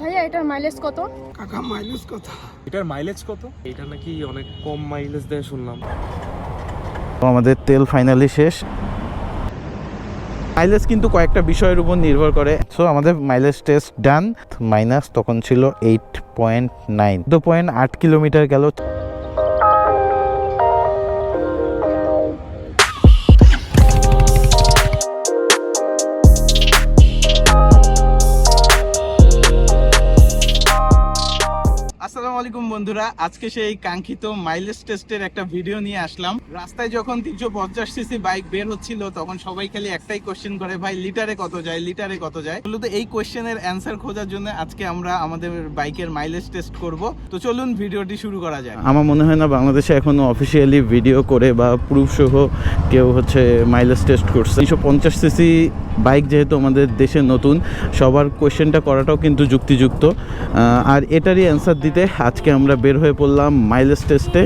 ভাইয়া এটার মাইলেজ কত? কাকা মাইলেজ কত? এটার মাইলেজ কত? এটা নাকি অনেক কম মাইলেজ দেয় শুনলাম। তো আমাদের তেল ফাইনালি শেষ। মাইলেজ কিন্তু কয়েকটা বিষয়ের উপর নির্ভর করে। সো আমাদের মাইলেজ টেস্ট ডান মাইনাস তখন ছিল এইট পয়েন্ট নাইন দু পয়েন্ট আট কিলোমিটার গেল। আসসালামু আলাইকুম বন্ধুরা। আজকে সেই কাঙ্ক্ষিত মাইলেজ টেস্টের একটা ভিডিও নিয়ে আসলাম। রাস্তায় যখন তিনশো পঞ্চাশ সিসি বাইক বের হচ্ছিল, তখন সবাই খালি একটাই কোয়েশ্চেন করে, ভাই, লিটারে কত যায়, লিটারে কত যায়? মূলত এই কোশ্চেনের অ্যান্সার খোঁজার জন্য আজকে আমরা আমাদের বাইকের মাইলেজ টেস্ট করব। তো চলুন ভিডিওটি শুরু করা যায় আমার মনে হয় না বাংলাদেশে এখনও অফিসিয়ালি ভিডিও করে বা প্রুফ সহ কেউ হচ্ছে মাইলেজ টেস্ট করছে। তিনশো পঞ্চাশ সিসি বাইক যেহেতু আমাদের দেশে নতুন, সবার কোয়েশ্চেনটা করাটাও কিন্তু যুক্তিযুক্ত। আর এটারই অ্যান্সার দিতে আজকে আমরা বের হয়ে পড়লাম মাইলেজ টেস্টে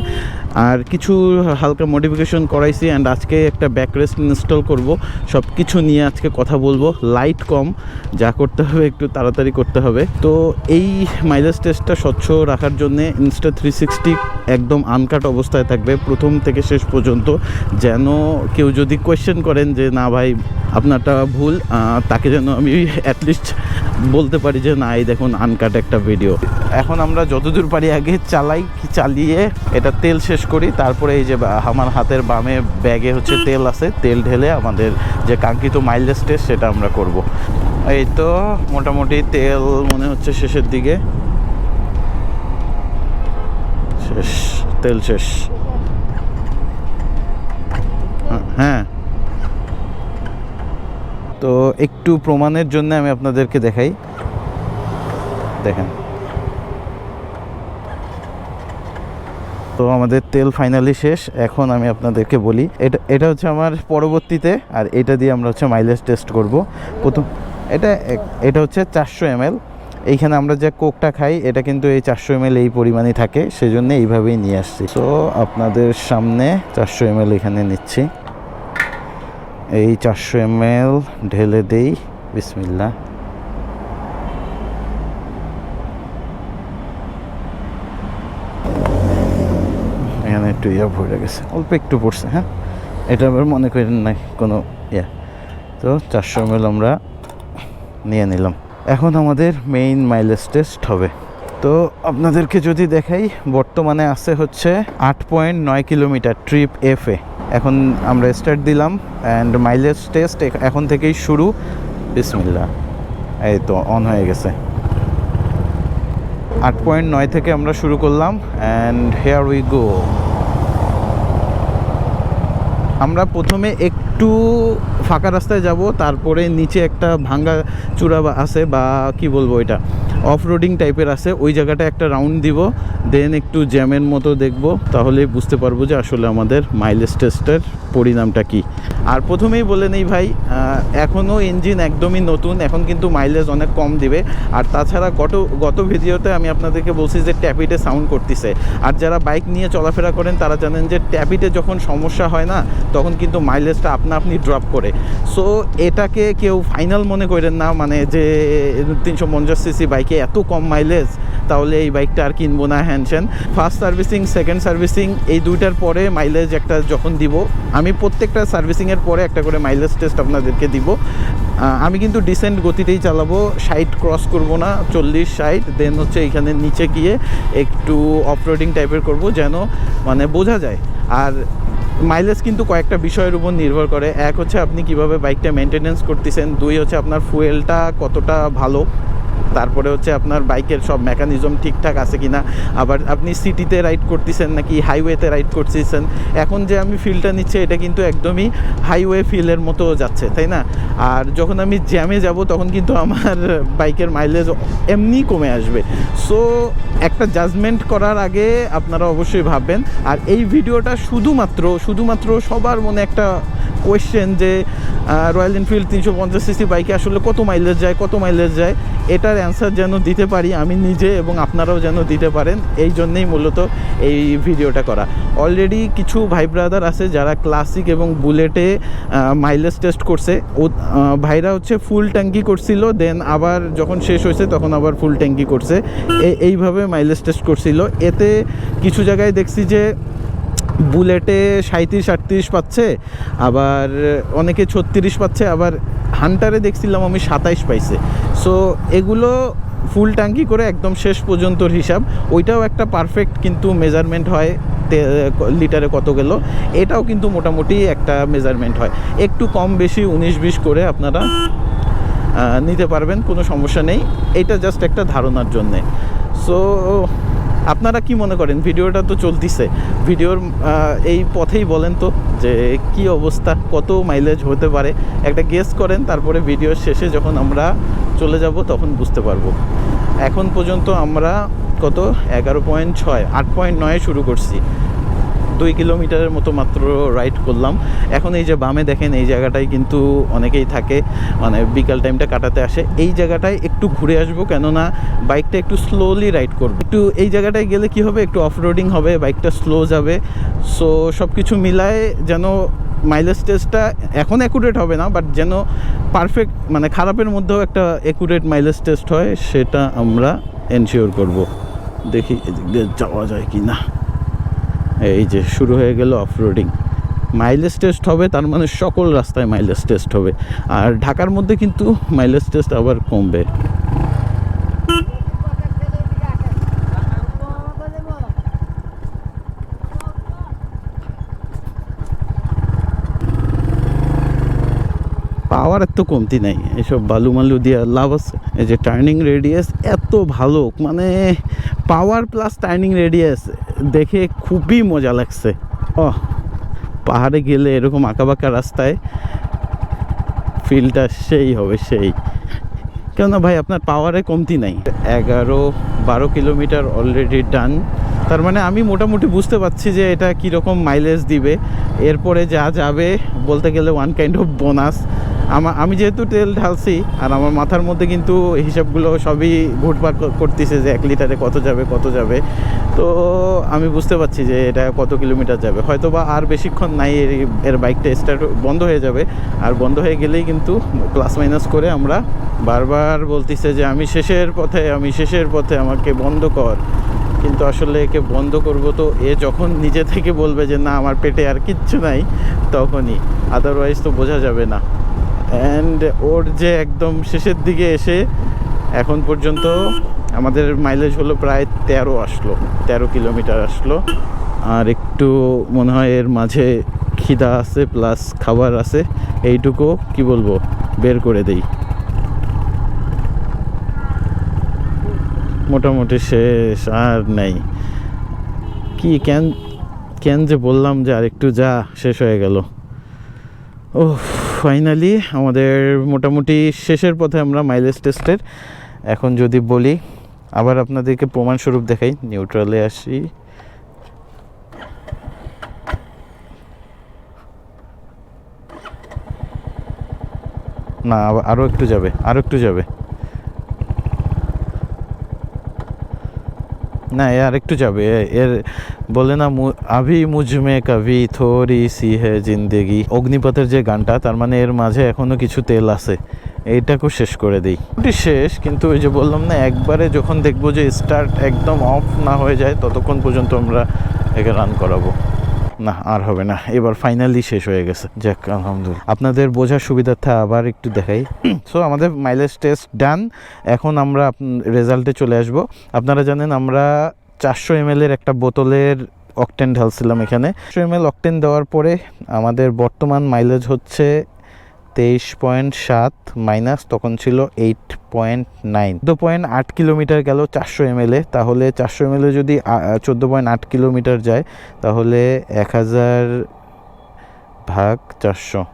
আর কিছু হালকা মডিফিকেশন করাইছি অ্যান্ড আজকে একটা ব্যাকরেস্ট ইনস্টল করব। সব কিছু নিয়ে আজকে কথা বলব। লাইট কম, যা করতে হবে একটু তাড়াতাড়ি করতে হবে। তো এই মাইলেজ টেস্টটা স্বচ্ছ রাখার জন্য ইনস্টা থ্রি সিক্সটি একদম আনকাট অবস্থায় থাকবে প্রথম থেকে শেষ পর্যন্ত। যেন কেউ যদি কোয়েশ্চেন করেন যে, না ভাই, আপনারটা ভুল তাকে যেন আমি অ্যাটলিস্ট বলতে পারি যে, না, এই দেখুন আনকাট একটা ভিডিও এখন আমরা যতদূর পারি আগে চালাই, চালিয়ে এটা তেল শেষ করি। তারপরে এই যে, বা- আমার হাতের বামে ব্যাগে হচ্ছে তেল আছে তেল ঢেলে আমাদের যে কাঙ্ক্ষিত মাইলেজ টেস্ট সেটা আমরা করব। এই তো মোটামুটি তেল মনে হচ্ছে শেষের দিকে। শেষ তেল শেষ। হ্যাঁ। তো একটু প্রমাণের জন্য আমি আপনাদেরকে দেখাই। দেখেন। তো আমাদের তেল ফাইনালি শেষ। এখন আমি আপনাদেরকে বলি, এটা এটা হচ্ছে আমার পরবর্তীতে, আর এটা দিয়ে আমরা হচ্ছে মাইলেজ টেস্ট করব। প্রথম, এটা এটা হচ্ছে চারশো এমএল। এইখানে আমরা যে কোকটা খাই, এটা কিন্তু এই চারশো এমএল এই পরিমাণে থাকে, সেজন্য এইভাবেই নিয়ে আসছি। তো আপনাদের সামনে চারশো এমএল এখানে নিচ্ছি। এই চারশো এমএল ঢেলে দেই বিসমিল্লা এখানে একটু ইয়া ভরে গেছে। অল্প একটু পড়ছে হ্যাঁ? এটা আবার মনে করেন না কোনো ইয়া। তো চারশো এমএল আমরা নিয়ে নিলাম। এখন আমাদের মেইন মাইলেজ টেস্ট হবে। তো আপনাদেরকে যদি দেখাই, বর্তমানে আছে হচ্ছে আট পয়েন্ট নয় কিলোমিটার ট্রিপ এফ এ। এখন আমরা স্টার্ট দিলাম অ্যান্ড মাইলেজ টেস্ট এখন থেকেই শুরু। বিসমিল্লা এই তো অন হয়ে গেছে। আট পয়েন্ট নয় থেকে আমরা শুরু করলাম অ্যান্ড হেয়ার উই গো আমরা প্রথমে একটু ফাঁকা রাস্তায় যাব, তারপরে নিচে একটা ভাঙ্গা চূড়া আছে বা কি বলব এটা? অফ রোডিং টাইপের আছে। ওই জায়গাটা একটা রাউন্ড দিব দেন একটু জ্যামের মতো দেখব তাহলে বুঝতে পারব যে আসলে আমাদের মাইলেজ টেস্টের পরিণামটা কি। আর প্রথমেই বলে নেই ভাই এখনও ইঞ্জিন একদমই নতুন, এখন কিন্তু মাইলেজ অনেক কম দিবে। আর তাছাড়া গত গত ভিডিওতে আমি আপনাদেরকে বলছি যে ট্যাপিটে সাউন্ড করতেছে। আর যারা বাইক নিয়ে চলাফেরা করেন, তারা জানেন যে ট্যাপিটে যখন সমস্যা হয় না, তখন কিন্তু মাইলেজটা আপনা আপনি ড্রপ করে। সো এটাকে কেউ ফাইনাল মনে করেন না মানে যে তিনশো পঞ্চাশ সিসি বাইকে এত কম মাইলেজ তাহলে এই বাইকটা আর কিনবো না হ্যানসেন ফার্স্ট সার্ভিসিং সেকেন্ড সার্ভিসিং এই দুইটার পরে মাইলেজ একটা যখন দিব, আমি প্রত্যেকটা সার্ভিসিংয়ের পরে একটা করে মাইলেজ টেস্ট আপনাদেরকে দিব। আমি কিন্তু ডিসেন্ট গতিতেই চালাবো সাইড ক্রস করব না, চল্লিশ সাইড দেন হচ্ছে এখানে নিচে গিয়ে একটু অফরোডিং টাইপের করব যেন মানে বোঝা যায়। আর মাইলেজ কিন্তু কয়েকটা বিষয়ের উপর নির্ভর করে। এক হচ্ছে আপনি কীভাবে বাইকটা মেনটেনেন্স করতেছেন, দুই হচ্ছে আপনার ফুয়েলটা কতটা ভালো। তারপরে হচ্ছে আপনার বাইকের সব মেকানিজম ঠিকঠাক আছে কিনা, আবার আপনি সিটিতে রাইড করতেছেন নাকি হাইওয়েতে রাইড করতেছেন, এখন যে আমি ফিলটা নিচ্ছি এটা কিন্তু একদমই হাইওয়ে ফিলের মতো যাচ্ছে, তাই না? আর যখন আমি জ্যামে যাব তখন কিন্তু আমার বাইকের মাইলেজ এমনি কমে আসবে। সো একটা জাজমেন্ট করার আগে আপনারা অবশ্যই ভাববেন, আর এই ভিডিওটা শুধুমাত্র শুধুমাত্র সবার মনে একটা কোয়েশ্চেন যে রয়্যাল এনফিল্ড তিনশো পঞ্চাশ সিসি বাইকে আসলে কত মাইলেজ যায়, কত মাইলেজ যায়, এটার অ্যান্সার যেন দিতে পারি আমি নিজে এবং আপনারাও যেন দিতে পারেন, এই জন্যেই মূলত এই ভিডিওটা করা। অলরেডি কিছু ভাই ব্রাদার আছে যারা ক্লাসিক এবং বুলেটে মাইলেজ টেস্ট করছে। ও ভাইরা হচ্ছে ফুল ট্যাঙ্কি করছিল দেন আবার যখন শেষ হয়েছে তখন আবার ফুল ট্যাঙ্কি করছে। এইভাবে মাইলেজ টেস্ট করছিল। এতে কিছু জায়গায় দেখছি যে বুলেটে সাঁত্রিশ আটত্রিশ পাচ্ছে, আবার অনেকে ছত্রিশ পাচ্ছে, আবার হান্টারে দেখছিলাম আমি সাতাইশ পাইছে। সো এগুলো ফুল ট্যাঙ্কি করে একদম শেষ পর্যন্তর হিসাব। ওইটাও একটা পারফেক্ট কিন্তু মেজারমেন্ট হয় লিটারে কত গেল। এটাও কিন্তু মোটামুটি একটা মেজারমেন্ট হয়। একটু কম বেশি উনিশ, বিশ করে আপনারা নিতে পারবেন, কোনো সমস্যা নেই। এটা জাস্ট একটা ধারণার জন্যে। সো আপনারা কি মনে করেন? ভিডিওটা তো চলতিছে। ভিডিওর এই পথেই বলেন তো যে কি অবস্থা, কত মাইলেজ হতে পারে। একটা গেস করেন, তারপরে ভিডিওর শেষে যখন আমরা চলে যাব তখন বুঝতে পারব। এখন পর্যন্ত আমরা কত? এগারো পয়েন্ট ছয়, আট পয়েন্ট নয়ে শুরু করছি। দুই কিলোমিটারের মতো মাত্র রাইড করলাম। এখন এই যে বামে দেখেন, এই জায়গাটায় কিন্তু অনেকেই থাকে মানে বিকাল টাইমটা কাটাতে আসে। এই জায়গাটায় একটু ঘুরে আসব, কেননা বাইকটা একটু স্লোলি রাইড করব। একটু এই জায়গাটায় গেলে কি হবে? একটু অফ রোডিং হবে বাইকটা স্লো যাবে। সো সব কিছু মিলায় যেন মাইলেজ টেস্টটা এখন অ্যাকুরেট হবে না বাট যেন পারফেক্ট মানে খারাপের মধ্যেও একটা অ্যাকুরেট মাইলেজ টেস্ট হয়, সেটা আমরা এনশিওর করব। দেখি যাওয়া যায় কি না এই যে শুরু হয়ে গেল অফরোডিং মাইলেজ টেস্ট হবে, তার মানে সকল রাস্তায় মাইলেজ টেস্ট হবে। আর ঢাকার মধ্যে কিন্তু মাইলেজ টেস্ট আবার কমবে। পাওয়ার এত কমতি নাই। এসব বালু মালু দিয়ে লাভ আছে। এই যে টার্নিং রেডিয়াস এত ভালো মানে পাওয়ার প্লাস টার্নিং রেডিয়াস দেখে খুবই মজা লাগছে। ও পাহাড়ে গেলে এরকম আঁকাবাঁকা রাস্তায় ফিলটা সেই হবে সেই। কেননা ভাই, আপনার পাওয়ারে কমতি নাই। এগারো, বারো কিলোমিটার অলরেডি ডান তার মানে আমি মোটামুটি বুঝতে পারছি যে এটা কীরকম মাইলেজ দিবে। এরপরে যা যাবে, বলতে গেলে ওয়ান কাইন্ড অফ বোনাস আমার আমি যেহেতু তেল ঢালছি, আর আমার মাথার মধ্যে কিন্তু হিসাবগুলো সবই ঘুরপাক করতেছে যে এক লিটারে কত যাবে কত যাবে। তো আমি বুঝতে পারছি যে এটা কত কিলোমিটার যাবে। হয়তো বা আর বেশিক্ষণ নাই, এর এর বাইকটা স্টার্ট বন্ধ হয়ে যাবে। আর বন্ধ হয়ে গেলেই কিন্তু প্লাস মাইনাস করে আমরা বারবার বলতেছে যে আমি শেষের পথে, আমি শেষের পথে আমাকে বন্ধ কর। কিন্তু আসলে একে বন্ধ করব তো এ যখন নিজে থেকে বলবে যে না, আমার পেটে আর কিচ্ছু নাই, তখনই। আদারওয়াইজ তো বোঝা যাবে না। অ্যান্ড ওর যে একদম শেষের দিকে এসে এখন পর্যন্ত আমাদের মাইলেজ হলো প্রায় তেরো আসলো, তেরো কিলোমিটার আসলো। আর একটু মনে হয় এর মাঝে খিদা আছে প্লাস খাবার আছে। এইটুকু কি বলব? বের করে দেই। মোটামুটি শেষ, আর নেই। কি, কেন কেন যে বললাম যে আর একটু যা, শেষ হয়ে গেল। ও ফাইনালি আমাদের মোটামুটি শেষের পথে আমরা মাইলেজ টেস্টের এখন যদি বলি, আবার আপনাদেরকে প্রমাণস্বরূপ দেখাই নিউট্রালে আসি। না আরও একটু যাবে আরও একটু যাবে। না আর একটু যাবে। এর বলে না আভি মুজমে কাভি থরি সি হে জিন্দেগি। অগ্নিপথের যে গানটা, তার মানে এর মাঝে এখনও কিছু তেল আছে। এইটাকেও শেষ করে দিই। ওটি শেষ, কিন্তু ওই যে বললাম না, একবারে যখন দেখব যে স্টার্ট একদম অফ না হয়ে যায়, ততক্ষণ পর্যন্ত আমরা একে রান করাবো। না, আর হবে না। এবার ফাইনালি শেষ হয়ে গেছে। যাক, আলহামদুলিল্লাহ। আপনাদের বোঝার সুবিধার্থে আবার একটু দেখাই। সো আমাদের মাইলেজ টেস্ট ডান এখন আমরা রেজাল্টে চলে আসব। আপনারা জানেন, আমরা চারশো এম এর একটা বোতলের অকটেন ঢালছিলাম এখানে। চারশো এম এল অকটেন দেওয়ার পরে আমাদের বর্তমান মাইলেজ হচ্ছে তেইশ পয়েন্ট সাত মাইনাস তখন ছিল এইট পয়েন্ট নাইন চোদ্দ পয়েন্ট আট কিলোমিটার গেল চারশো এম তাহলে চারশো এম যদি চোদ্দ পয়েন্ট আট কিলোমিটার যায়, তাহলে এক হাজার ভাগ চারশো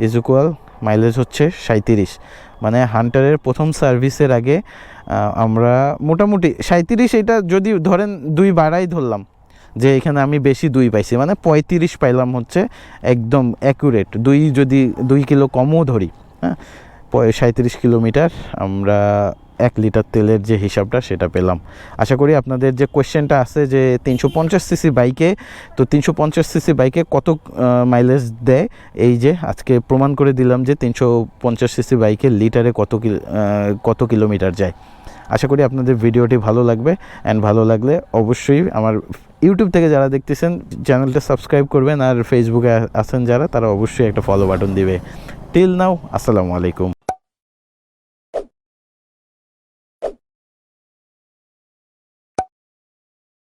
ইজ ইকুয়াল মাইলেজ হচ্ছে সাঁত্রিশ মানে হান্টারের প্রথম সার্ভিসের আগে আমরা মোটামুটি সাঁত্রিশ এটা যদি ধরেন দুই বাড়াই ধরলাম যে এখানে আমি বেশি দুই পাইছি মানে পঁয়ত্রিশ পাইলাম হচ্ছে একদম অ্যাকুরেট দুই যদি দুই কিলো কমও ধরি হ্যাঁ সাঁত্রিশ কিলোমিটার আমরা এক লিটার তেলের যে হিসাবটা সেটা পেলাম। আশা করি আপনাদের যে কোয়েশ্চেনটা আছে যে তিনশো পঞ্চাশ সিসি বাইকে, তো তিনশো পঞ্চাশ সিসি বাইকে কত মাইলেজ দেয়? এই যে আজকে প্রমাণ করে দিলাম যে তিনশো পঞ্চাশ সিসি বাইকে লিটারে কত কত কিলোমিটার যায়। আশা করি আপনাদের ভিডিওটি ভালো লাগবে অ্যান্ড ভালো লাগলে অবশ্যই আমার ইউটিউব থেকে যারা দেখতেছেন চ্যানেলটা সাবস্ক্রাইব করবেন আর ফেসবুকে আছেন যারা, তারা অবশ্যই একটা ফলো বাটন দিবে। টিল নাও আসসালামু আলাইকুম।